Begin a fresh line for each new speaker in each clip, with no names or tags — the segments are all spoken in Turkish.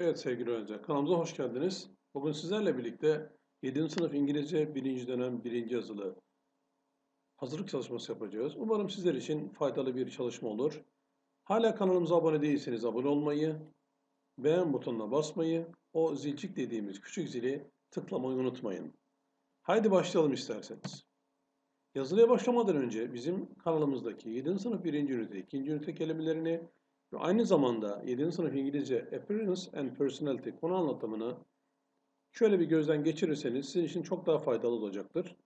Evet sevgili öğrenciler, kanalımıza hoş geldiniz. Bugün sizlerle birlikte 7. sınıf İngilizce 1. dönem 1. yazılı hazırlık çalışması yapacağız. Umarım sizler için faydalı bir çalışma olur. Hala kanalımıza abone değilseniz abone olmayı, beğen butonuna basmayı, o zilcik dediğimiz küçük zili tıklamayı unutmayın. Haydi başlayalım isterseniz. Yazılıya başlamadan önce bizim kanalımızdaki 7. sınıf 1. ünite, 2. ünite kelimelerini ve aynı zamanda 7. sınıf İngilizce Appearance and Personality konu anlatımını şöyle bir gözden geçirirseniz sizin için çok daha faydalı olacaktır.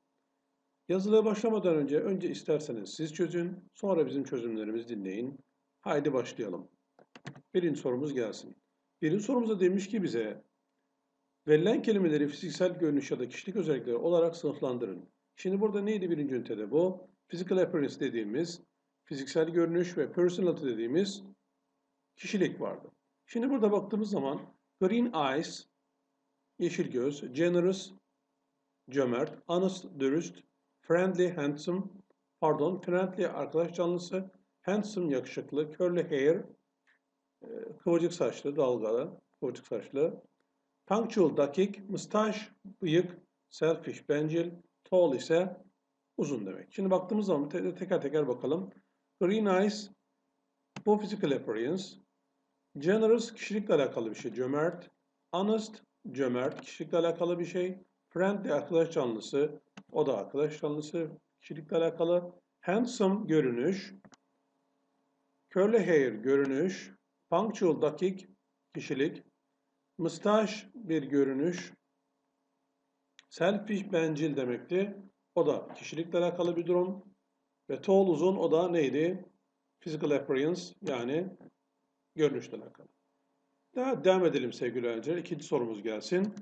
Yazılıya başlamadan önce önce isterseniz siz çözün, sonra bizim çözümlerimizi dinleyin. Haydi başlayalım. Birinci sorumuz gelsin. Birinci sorumuzda demiş ki bize verilen kelimeleri fiziksel görünüş ya da kişilik özellikleri olarak sınıflandırın. Şimdi burada neydi birinci ünitede bu? Physical appearance dediğimiz, fiziksel görünüş ve personality dediğimiz kişilik vardı. Şimdi burada baktığımız zaman green eyes, yeşil göz, generous, cömert, honest, dürüst, friendly, handsome, pardon, friendly arkadaş canlısı, handsome yakışıklı, curly hair, e, kıvırcık saçlı, dalgalı, kıvırcık saçlı, punctual, dakik, mustache, bıyık, selfish, bencil, tall ise uzun demek. Şimdi baktığımız zaman teker teker bakalım. Green eyes, bu physical appearance, Generous kişilikle alakalı bir şey. Cömert. Honest cömert kişilikle alakalı bir şey. Friendly arkadaş canlısı. O da arkadaş canlısı kişilikle alakalı. Handsome görünüş. Curly hair görünüş. Punctual dakik kişilik. Mustache bir görünüş. Selfish bencil demekti. O da kişilikle alakalı bir durum. Ve tall uzun o da neydi? Physical appearance yani görünüşle alakalı. Daha devam edelim sevgili öğrenciler. İkinci sorumuz gelsin.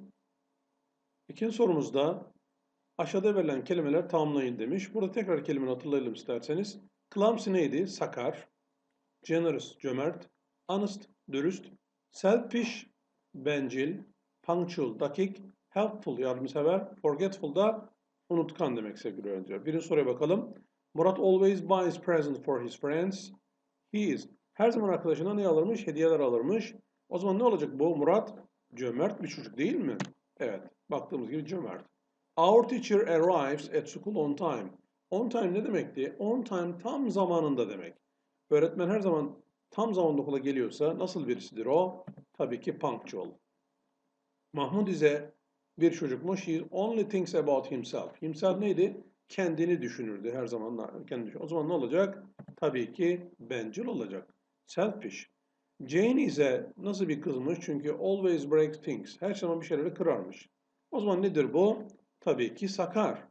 İkinci sorumuzda aşağıda verilen kelimeler tamamlayın demiş. Burada tekrar kelimeyi hatırlayalım isterseniz. Clumsy neydi? Sakar. Generous, cömert. Honest, dürüst. Selfish, bencil. Punctual, dakik. Helpful, yardımsever. Forgetful da unutkan demek sevgili öğrenciler. Birinci soruya bakalım. Murat always buys present for his friends. He is her zaman arkadaşına ne alırmış? Hediyeler alırmış. O zaman ne olacak bu? Murat cömert bir çocuk değil mi? Evet. Baktığımız gibi cömert. Our teacher arrives at school on time. On time ne demekti? On time tam zamanında demek. Öğretmen her zaman tam zamanında okula geliyorsa nasıl birisidir o? Tabii ki punctual. Mahmud ise bir çocukmuş. He only thinks about himself. Himself neydi? Kendini düşünürdü her zaman. Kendi düşün. O zaman ne olacak? Tabii ki bencil olacak. Selfish. Jane ise nasıl bir kızmış? Çünkü always breaks things. Her zaman bir şeyleri kırarmış. O zaman nedir bu? Tabii ki sakar.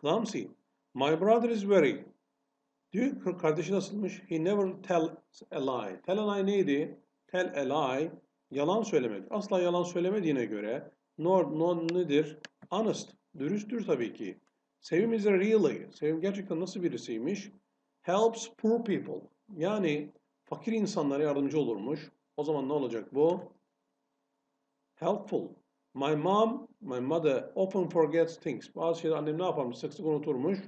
Clumsy. My brother is very. Diyor kardeşi nasılmış? He never tells a lie. Tell a lie neydi? Tell a lie. Yalan söylemek. Asla yalan söylemediğine göre nor, no nedir? Honest. Dürüsttür tabii ki. Sevim is a really. Sevim gerçekten nasıl birisiymiş? Helps poor people. Yani fakir insanlara yardımcı olurmuş. O zaman ne olacak bu? Helpful. My mom, my mother often forgets things. Bazı şeyler annem ne yaparmış? Sık sık unuturmuş.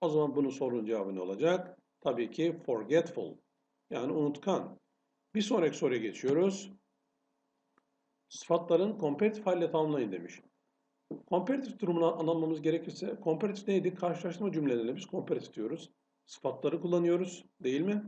O zaman bunun sorunun cevabı ne olacak? Tabii ki forgetful. Yani unutkan. Bir sonraki soruya geçiyoruz. Sıfatların komparatif haliyle tamamlayın demiş. Komparatif durumunu anlamamız gerekirse, komparatif neydi? Karşılaştırma cümlelerine biz komparatif diyoruz. Sıfatları kullanıyoruz, değil mi?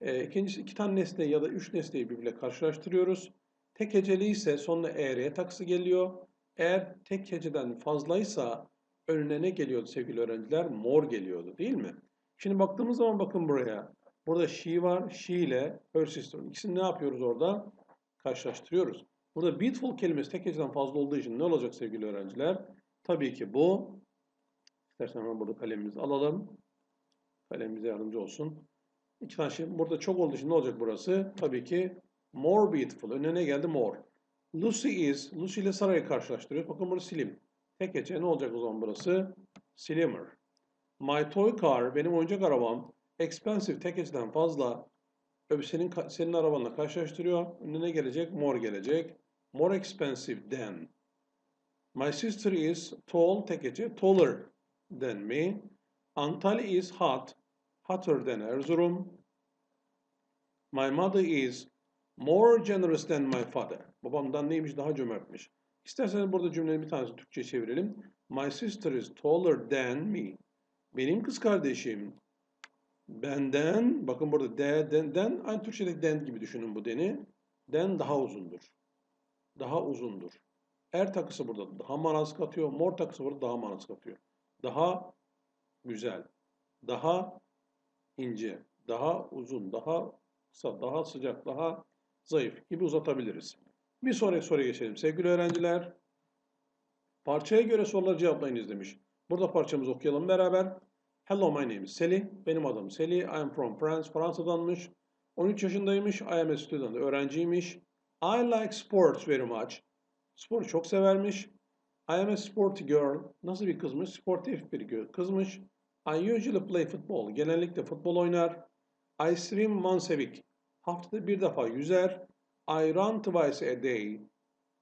E, ikincisi iki tane nesne ya da üç nesneyi birbirle karşılaştırıyoruz. Tek heceli ise sonuna e'ye taksı geliyor. Eğer tek heceden fazlaysa önüne ne geliyordu sevgili öğrenciler? Mor geliyordu değil mi? Şimdi baktığımız zaman bakın buraya. Burada she var. She ile her sister. İkisini ne yapıyoruz orada? Karşılaştırıyoruz. Burada beautiful kelimesi tek heceden fazla olduğu için ne olacak sevgili öğrenciler? Tabii ki bu. İstersen burada kalemimizi alalım. Kalem bize yardımcı olsun. İki tane. Burada çok olduğu için ne olacak burası? Tabii ki more beautiful. Önüne ne geldi? More. Lucy is. Lucy ile Sarah'yı karşılaştırıyoruz. Bakın burası slim. Tek gece ne olacak o zaman burası? Slimmer. My toy car. Benim oyuncak arabam. Expensive. Tek geceden fazla. Senin, senin arabanla karşılaştırıyor. Önüne ne gelecek? More gelecek. More expensive than. My sister is tall. Tek gece. Taller than me. Antalya is hot, hotter than Erzurum. My mother is More generous than my father. Babamdan neymiş? Daha cömertmiş. İsterseniz burada cümlenin bir tanesini Türkçe çevirelim. My sister is taller than me. Benim kız kardeşim benden, bakın burada de, den, den, aynı Türkçedeki den gibi düşünün bu deni. Den daha uzundur. Daha uzundur. Er takısı burada daha manas katıyor. Mor takısı burada daha manas katıyor. Daha güzel. Daha ince. Daha uzun. Daha kısa. Daha sıcak. Daha zayıf gibi uzatabiliriz. Bir sonraki soruya geçelim. Sevgili öğrenciler, parçaya göre soruları cevaplayınız demiş. Burada parçamızı okuyalım beraber. Hello, my name is Sally. Benim adım Sally. I am from France. Fransa'danmış. 13 yaşındaymış. I am a student. Öğrenciymiş. I like sports very much. Sporu çok severmiş. I am a sporty girl. Nasıl bir kızmış? Sportif bir kızmış. I usually play football. Genellikle futbol oynar. I swim once a week. Haftada bir defa yüzer. I run twice a day.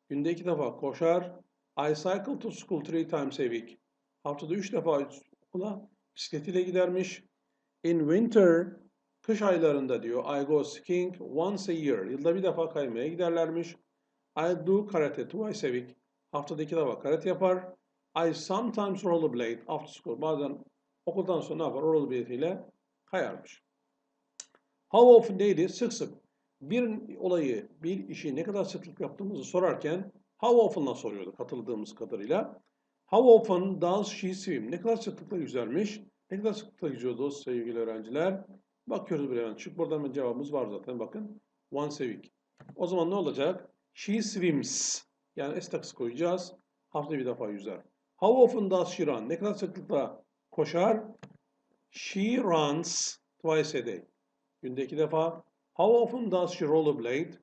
Günde iki defa koşar. I cycle to school three times a week. Haftada üç defa okula bisikletiyle gidermiş. In winter, kış aylarında diyor, I go skiing once a year. Yılda bir defa kaymaya giderlermiş. I do karate twice a week. Haftada iki defa karate yapar. I sometimes rollerblade after school. Bazen okuldan sonra ne yapar? Rollerblade ile kayarmış. How often neydi? Sık sık. Bir olayı, bir işi ne kadar sıklık yaptığımızı sorarken how often'la soruyordu katıldığımız kadarıyla. How often does she swim? Ne kadar sıklıkla yüzermiş? Ne kadar sıklıkla yüzüyordu sevgili öğrenciler? Bakıyoruz buraya hemen. Çünkü buradan cevabımız var zaten. Bakın. Once a week. O zaman ne olacak? She swims. Yani s koyacağız. Haftada bir defa yüzer. How often does she run? Ne kadar sıklıkla koşar? She runs twice a day. Günde iki defa. How often does she rollerblade?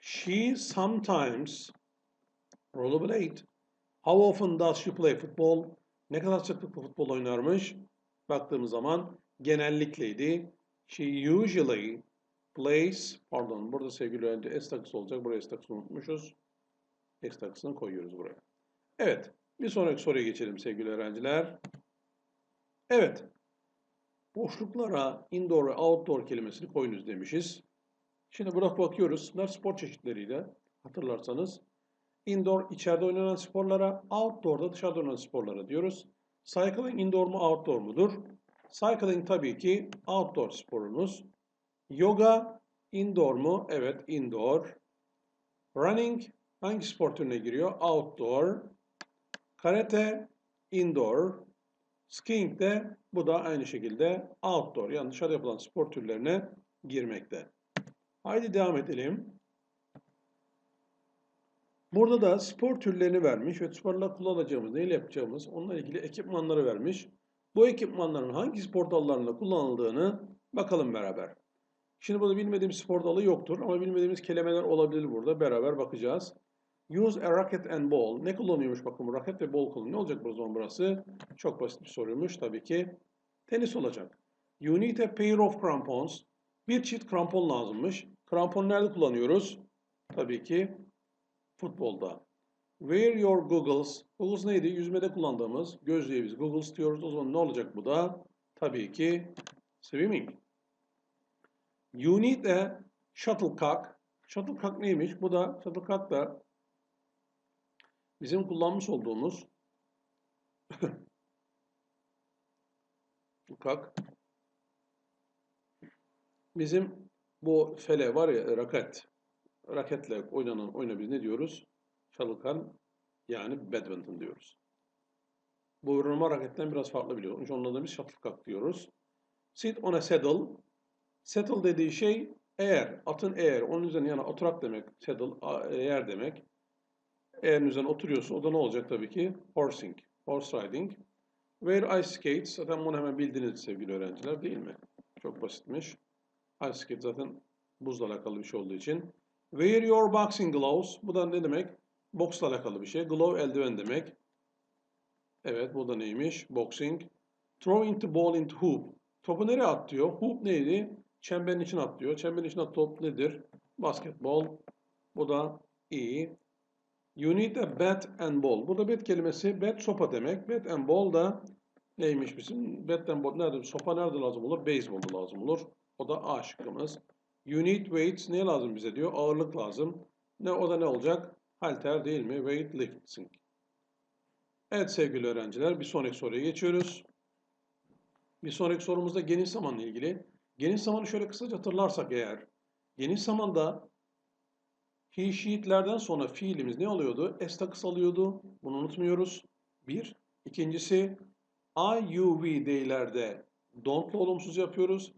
She sometimes rollerblade. How often does she play football? Ne kadar sıklıkla futbol oynarmış? Baktığımız zaman genellikleydi. She usually plays, pardon burada sevgili öğrenci S takısı olacak. Buraya S takısını unutmuşuz. S takısını koyuyoruz buraya. Evet. Bir sonraki soruya geçelim sevgili öğrenciler. Evet. Boşluklara indoor ve outdoor kelimesini koyunuz demişiz. Şimdi burada bakıyoruz. Bunlar spor çeşitleriyle hatırlarsanız. Indoor içeride oynanan sporlara, outdoor da dışarıda oynanan sporlara diyoruz. Cycling indoor mu outdoor mudur? Cycling tabii ki outdoor sporumuz. Yoga indoor mu? Evet indoor. Running hangi spor türüne giriyor? Outdoor. Karate indoor. Skiing de bu da aynı şekilde outdoor yani dışarıda yapılan spor türlerine girmekte. Haydi devam edelim. Burada da spor türlerini vermiş ve sporla kullanacağımız, neyle yapacağımız onunla ilgili ekipmanları vermiş. Bu ekipmanların hangi spor dallarında kullanıldığını bakalım beraber. Şimdi burada bilmediğim spor dalı yoktur ama bilmediğimiz kelimeler olabilir burada. Beraber bakacağız. Use a racket and ball. Ne kullanıyormuş bakın bu raket ve ball kullanıyor. Ne olacak bu zaman burası? Çok basit bir soruymuş tabii ki. Tenis olacak. You need a pair of crampons. Bir çift krampon lazımmış. Krampon nerede kullanıyoruz? Tabii ki futbolda. Wear your goggles. Goggles neydi? Yüzmede kullandığımız gözlüğe biz goggles diyoruz. O zaman ne olacak bu da? Tabii ki swimming. You need a shuttlecock. Shuttlecock neymiş? Bu da shuttlecock da bizim kullanmış olduğumuz shuttlecock bizim bu fele var ya raket raketle oynanan oyuna biz ne diyoruz? Shuttlecock yani badminton diyoruz. Bu vurma raketten biraz farklı biliyoruz. Onun için biz shuttlecock diyoruz. Sit on a saddle. Saddle dediği şey eğer, atın eğer, onun üzerine yani oturak demek, saddle, eğer demek. Eğer üzerine oturuyorsun, o da ne olacak tabii ki? Horsing, horse riding. Wear ice skates, zaten bunu hemen bildiniz sevgili öğrenciler değil mi? Çok basitmiş. Ice skate zaten buzla alakalı bir şey olduğu için. Wear your boxing gloves, bu da ne demek? Boksla alakalı bir şey. Glove eldiven demek. Evet, bu da neymiş? Boxing. Throw into ball into hoop. Topu nereye at diyor? Hoop neydi? Çemberin içine at diyor. Çemberin içine top nedir? Basketbol. Bu da iyi. You need a bat and ball. Burada bat kelimesi bat sopa demek. Bat and ball da neymiş bizim? Bat and ball nerede? Sopa nerede lazım olur? Beyzbolda lazım olur. O da A şıkkımız. You need weights. Ne lazım bize diyor? Ağırlık lazım. Ne o da ne olacak? Halter değil mi? Weightlifting. Evet sevgili öğrenciler bir sonraki soruya geçiyoruz. Bir sonraki sorumuzda geniş zamanla ilgili. Geniş zamanı şöyle kısaca hatırlarsak eğer. Geniş zamanda he, she'lerden sonra fiilimiz ne oluyordu? S takısı alıyordu. Bunu unutmuyoruz. Bir. İkincisi I, you, we değillerde don't'la olumsuz yapıyoruz.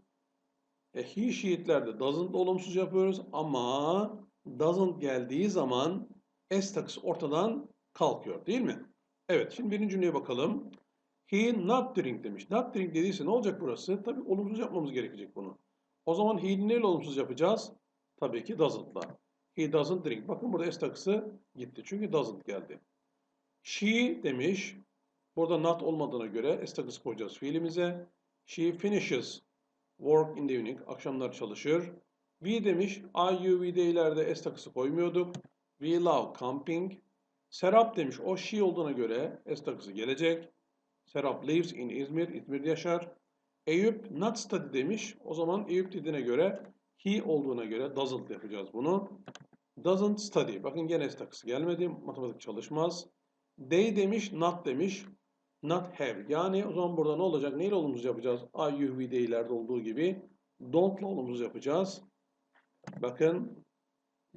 E, he, she'lerde doesn't'la olumsuz yapıyoruz. Ama doesn't geldiği zaman S takısı ortadan kalkıyor değil mi? Evet şimdi birinci cümleye bakalım. He not drink demiş. Not drink dediyse ne olacak burası? Tabii olumsuz yapmamız gerekecek bunu. O zaman he'yi neyle olumsuz yapacağız? Tabii ki doesn't'la. He doesn't drink. Bakın burada S takısı gitti. Çünkü doesn't geldi. She demiş. Burada not olmadığına göre S takısı koyacağız fiilimize. She finishes work in the evening. Akşamlar çalışır. We demiş. I, you, we ileride S takısı koymuyorduk. We love camping. Serap demiş. O she olduğuna göre S takısı gelecek. Serap lives in İzmir. İzmir'de yaşar. Eyüp not study demiş. O zaman Eyüp dediğine göre he olduğuna göre doesn't yapacağız bunu. Doesn't study. Bakın gene S takısı gelmedi. Matematik çalışmaz. They demiş, not demiş. Not have. Yani o zaman burada ne olacak? Neyle olumsuz yapacağız? I, you, we, they'lerde olduğu gibi don't'la olumsuz yapacağız. Bakın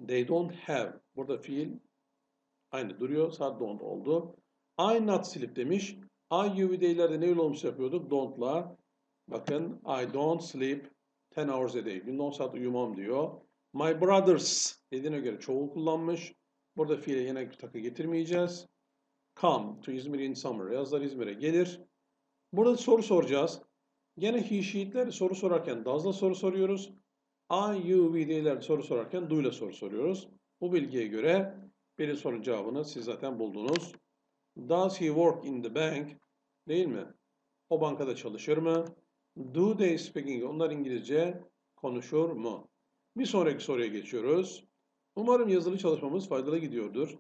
they don't have. Burada fiil aynı duruyor. Sadece don't oldu. I not sleep demiş. I, you, we, they'lerde neyle olumsuz yapıyorduk? Don't'la. Bakın I don't sleep 10 hours a day. Günde 10 saat uyumam diyor. My brothers dediğine göre çoğul kullanmış. Burada fiile yine takı getirmeyeceğiz. Come to İzmir in summer. Yazlar İzmir'e gelir. Burada soru soracağız. Gene he, she'ler soru sorarken does'la soru soruyoruz. I, you, we değiller soru sorarken do'yla soru soruyoruz. Bu bilgiye göre birinci sorunun cevabını siz zaten buldunuz. Does he work in the bank? Değil mi? O bankada çalışır mı? Do they speak English? Onlar İngilizce konuşur mu? Bir sonraki soruya geçiyoruz. Umarım yazılı çalışmamız faydalı gidiyordur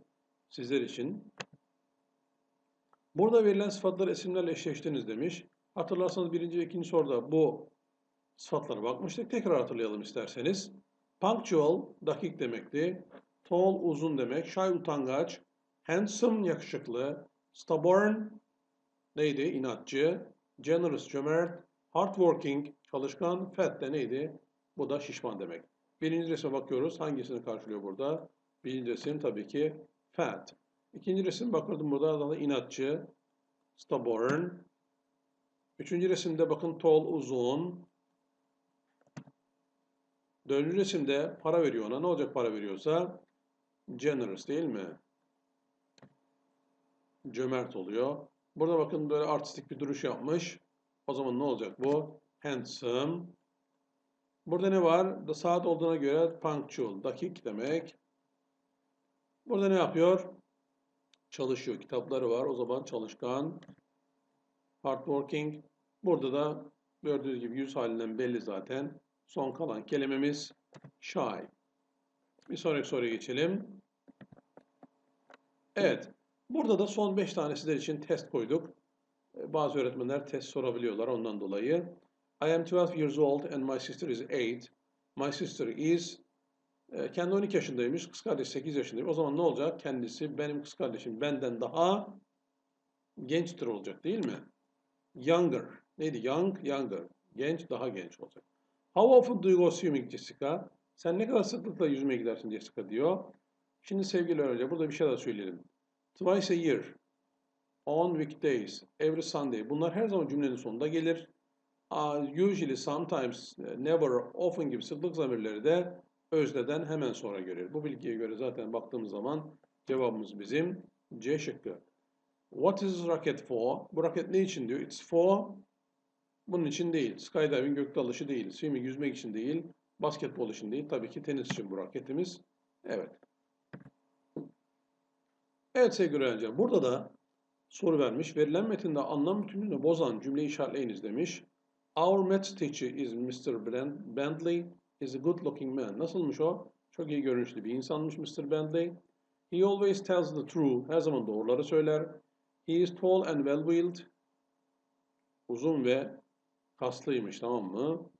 sizler için. Burada verilen sıfatları isimlerle eşleştiniz demiş. Hatırlarsanız birinci ve ikinci soruda bu sıfatlara bakmıştık. Tekrar hatırlayalım isterseniz. Punctual, dakik demekti. Tall, uzun demek. Shy, utangaç. Handsome, yakışıklı. Stubborn, neydi? İnatçı. Generous, cömert. Hardworking, çalışkan. Fat de neydi? Bu da şişman demek. Birinci resme bakıyoruz. Hangisini karşılıyor burada? Birinci resim tabii ki fat. İkinci resim bakıyordum burada daha da inatçı. Stubborn. Üçüncü resimde bakın tall uzun. Dördüncü resimde para veriyor ona. Ne olacak para veriyorsa? Generous değil mi? Cömert oluyor. Burada bakın böyle artistik bir duruş yapmış. O zaman ne olacak bu? Handsome. Burada ne var? Da saat olduğuna göre punctual, dakik demek. Burada ne yapıyor? Çalışıyor. Kitapları var. O zaman çalışkan. Hardworking. Burada da gördüğünüz gibi yüz halinden belli zaten. Son kalan kelimemiz shy. Bir sonraki soruya geçelim. Evet. Burada da son 5 tane sizler için test koyduk. Bazı öğretmenler test sorabiliyorlar ondan dolayı. I am 12 years old and my sister is 8. My sister is kendi 12 yaşındaymış, kız kardeş 8 yaşındaymış. O zaman ne olacak? Kendisi benim kız kardeşim benden daha gençtir olacak değil mi? Younger. Neydi? Young, younger. Genç, daha genç olacak. How often do you go swimming Jessica? Sen ne kadar sıklıkla yüzmeye gidersin Jessica diyor. Şimdi sevgili öğrenci burada bir şey daha söyleyelim. Twice a year. On weekdays. Every Sunday. Bunlar her zaman cümlenin sonunda gelir. Usually, sometimes, never, often gibi sıklık zamirleri de özneden hemen sonra gelir. Bu bilgiye göre zaten baktığımız zaman cevabımız bizim C şıkkı. What is rocket for? Bu raket ne için diyor? It's for bunun için değil. Skydiving gök dalışı değil. Swimming yüzmek için değil. Basketbol için değil. Tabii ki tenis için bu raketimiz. Evet. Evet sevgili öğrenciler. Burada da soru vermiş. Verilen metinde anlam bütünlüğünü bozan cümleyi işaretleyiniz demiş. Our math teacher is Mr. Bentley. Is a good looking man. Nasılmış o? Çok iyi görünüşlü bir insanmış Mr. Bentley. He always tells the truth. Her zaman doğruları söyler. He is tall and well built. Uzun ve kaslıymış tamam mı?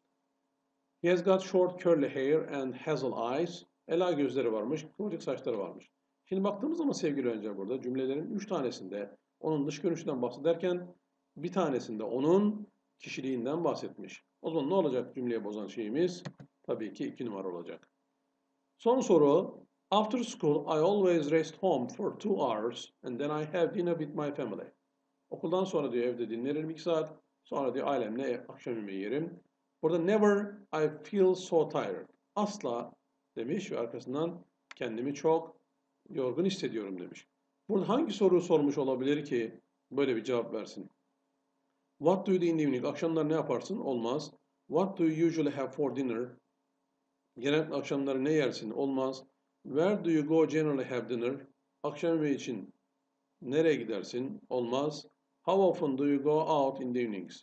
He has got short curly hair and hazel eyes. Ela gözleri varmış, kıvırcık saçları varmış. Şimdi baktığımız zaman sevgili öğrenciler burada cümlelerin 3 tanesinde onun dış görünüşünden bahsederken bir tanesinde onun kişiliğinden bahsetmiş. O zaman ne olacak cümleye bozan şeyimiz? Tabii ki 2 numara olacak. Son soru. After school, I always rest home for two hours and then I have dinner with my family. Okuldan sonra diyor evde dinlenirim 2 saat. Sonra diyor ailemle akşam yemeği yerim. Burada never I feel so tired. Asla demiş ve arkasından kendimi çok yorgun hissediyorum demiş. Burada hangi soruyu sormuş olabilir ki böyle bir cevap versin? What do you do in the evening? Akşamlar ne yaparsın? Olmaz. What do you usually have for dinner? Genellikle akşamları ne yersin? Olmaz. Where do you go generally have dinner? Akşam yemeği için nereye gidersin? Olmaz. How often do you go out in the evenings?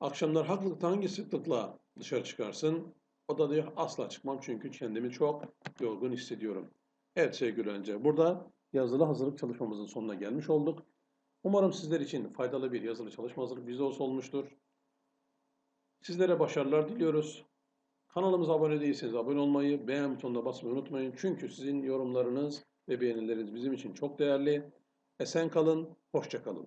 Akşamlar haklıkla hangi sıklıkla dışarı çıkarsın? O da diyor asla çıkmam çünkü kendimi çok yorgun hissediyorum. Evet sevgili öğrenciler burada yazılı hazırlık çalışmamızın sonuna gelmiş olduk. Umarım sizler için faydalı bir yazılı çalışma hazırlık videosu olmuştur. Sizlere başarılar diliyoruz. Kanalımıza abone değilseniz abone olmayı, beğen butonuna basmayı unutmayın. Çünkü sizin yorumlarınız ve beğenileriniz bizim için çok değerli. Esen kalın, hoşça kalın.